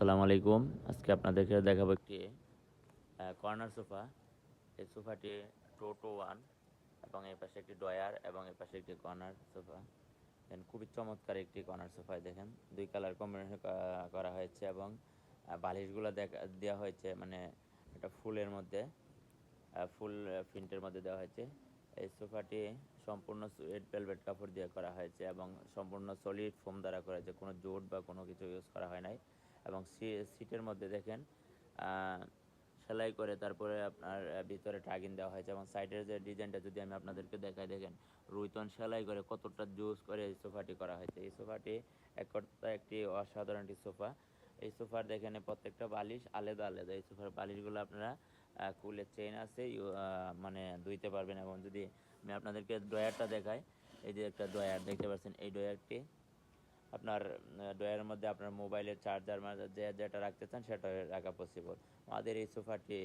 আসসালামু আলাইকুম। আজকে আপনাদেরকে দেখাবো একটি কর্নার সোফা এই সোফাটি টোটো ওয়ান এবং এই পাশে একটি ডয়ার এবং এই পাশে একটি কর্নার সোফা দেখেন, খুবই চমৎকার একটি কর্নার সোফায় দেখেন। দুই কালার কম্বিনেশন করা হয়েছে এবং বালিশগুলো দেওয়া হয়েছে মানে একটা ফুলের মধ্যে ফুল প্রিন্টের মধ্যে দেওয়া হয়েছে। এই সোফাটি সম্পূর্ণ সুয়েড ভেলভেট কাপড় দিয়ে করা হয়েছে এবং সম্পূর্ণ সলিড ফোম দ্বারা করা হয়েছে। কোনো জোট বা কোনো কিছু ইউজ করা হয় নাই। এবং সিটের মধ্যে দেখেন সেলাই করে তারপরে আপনার ভিতরে টাগিন দেওয়া হয়েছে এবং সাইডের যে ডিজাইনটা যদি আমি আপনাদেরকে দেখাই, দেখেন, রুইতন সেলাই করে কতটা জুস করে এই সোফাটি করা হয়েছে। এই সোফাটি এক একটি অসাধারণ একটি সোফা। এই সোফার দেখেন প্রত্যেকটা বালিশ আলাদা আলাদা। এই সোফার বালিশগুলো আপনারা কুলের চেইন আছে মানে ধুইতে পারবেন এবং যদি আমি আপনাদেরকে ড্রয়ারটা দেখাই, এই যে একটা ড্রয়ার, দেখতে পাচ্ছেন, এই ড্রয়ারটি আপনার ড্রয়ারের মধ্যে আপনার মোবাইলের চার্জার যে যেটা রাখতে চান সেটা রাখা পসিবল আমাদের এই সোফাটি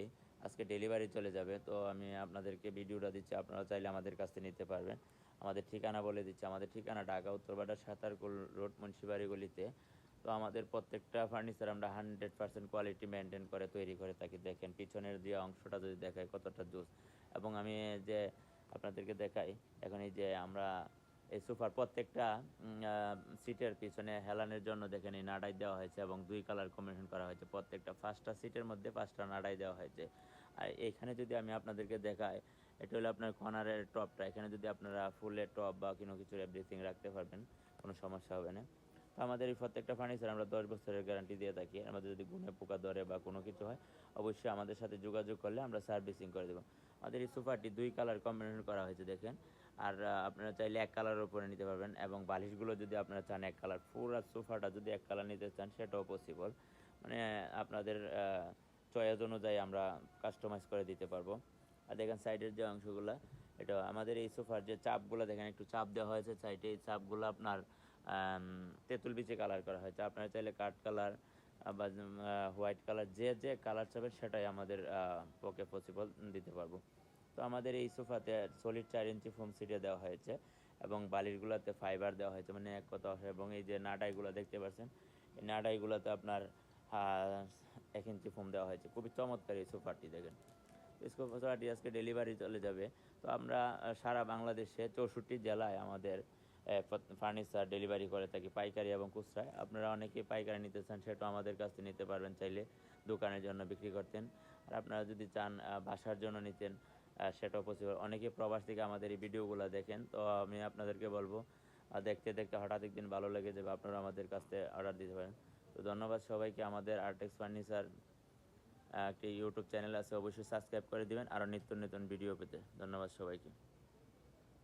আজকে ডেলিভারি চলে যাবে, তো আমি আপনাদেরকে ভিডিওটা দিচ্ছি, আপনারা চাইলে আমাদের কাছ থেকে নিতে পারবেন। আমাদের ঠিকানা বলে দিচ্ছি, আমাদের ঠিকানা ঢাকা উত্তরবাড্ডা সাঁতারকুল রোড মুন্সিবাড়ি গলিতে তো আমাদের প্রত্যেকটা ফার্নিচার আমরা হান্ড্রেড পার্সেন্ট কোয়ালিটি মেনটেন করে, তৈরি করে থাকি। দেখেন, পিছনের যে অংশটা যদি দেখায় কতটা জুস। এবং আমি যে আপনাদেরকে দেখাই, এখন এই যে আমরা এই সোফার প্রত্যেকটা সিটের পিছনে হেলানের জন্য দেখেন এই নাড়াই দেওয়া হয়েছে এবং দুই কালার কম্বিনেশন করা হয়েছে। প্রত্যেকটা পাঁচটা সিটের মধ্যে পাঁচটা নাড়াই দেওয়া হয়েছে। আর এখানে যদি আমি আপনাদেরকে দেখাই, এটা হলো আপনার কর্নারের টপটা। এখানে যদি আপনারা ফুলের টপ বা কোনো কিছু এভরিথিং রাখতে পারবেন, কোনো সমস্যা হবে না। আমাদের এই প্রত্যেকটা ফার্নিচার আমরা দশ বছরের গ্যারান্টি দিয়ে থাকি। আমাদের যদি গুণে পোকা ধরে বা কোনো কিছু হয়, অবশ্যই আমাদের সাথে যোগাযোগ করলে আমরা সার্ভিসিং করে দেবো। আমাদের এই সোফাটি দুই কালার কম্বিনেশন করা হয়েছে, দেখেন। আর আপনারা চাইলে এক কালারের উপরে নিতে পারবেন এবং বালিশগুলো যদি আপনারা চান এক কালার পুরো সোফাটা যদি এক কালার নিতে চান, সেটাও পসিবল মানে আপনাদের চয়েস অনুযায়ী আমরা কাস্টমাইজ করে দিতে পারব। আর দেখেন সাইডের যে অংশগুলো, এটা আমাদের এই সোফার যে চাপগুলো, দেখেন একটু চাপ দেওয়া হয়েছে সাইডে এই চাপগুলো আপনার তেঁতুল বিচে কালার করা হয়েছে। আপনারা চাইলে কাঠ কালার বা হোয়াইট কালার যে যে কালার চাবেন সেটাই আমাদের পক্ষে পসিবল দিতে পারব। তো আমাদের এই সোফাতে সলিড চার ইঞ্চি ফোম সিটে দেওয়া হয়েছে এবং বালিশগুলোতে ফাইবার দেওয়া হয়েছে মানে এক কথা এবং এই যে নাডাইগুলো দেখতে পাচ্ছেন, এই নাডাইগুলোতে আপনার এক ইঞ্চি ফোম দেওয়া হয়েছে। খুবই চমৎকার এই সোফাটি, দেখেন। সোফাটি আজকে ডেলিভারি চলে যাবে। তো আমরা সারা বাংলাদেশে চৌষট্টি জেলায় আমাদের ফার্নিচার ডেলিভারি করে থাকি, পাইকারি এবং খুচরায়। আপনারা অনেকে পাইকারি নিতে চান সেটাও আমাদের কাছ থেকে নিতে পারবেন, চাইলে দোকানের জন্য বিক্রি করতেন। আর আপনারা যদি চান বাসার জন্য নিতেন সেটাও পসিবল অনেকে প্রবাস থেকে আমাদের এই ভিডিওগুলো দেখেন, তো আমি আপনাদেরকে বলব দেখতে দেখতে হঠাৎ একদিন ভালো লেগে যাবে আপনারা আমাদের কাছ থেকে অর্ডার দিতে পারেন। তো ধন্যবাদ সবাইকে, আমাদের আর্টেক্স ফার্নিচার একটি ইউটিউব চ্যানেল আছে, অবশ্যই সাবস্ক্রাইব করে দিবেন, আরও নিত্য নতুন ভিডিও পেতে। ধন্যবাদ সবাইকে।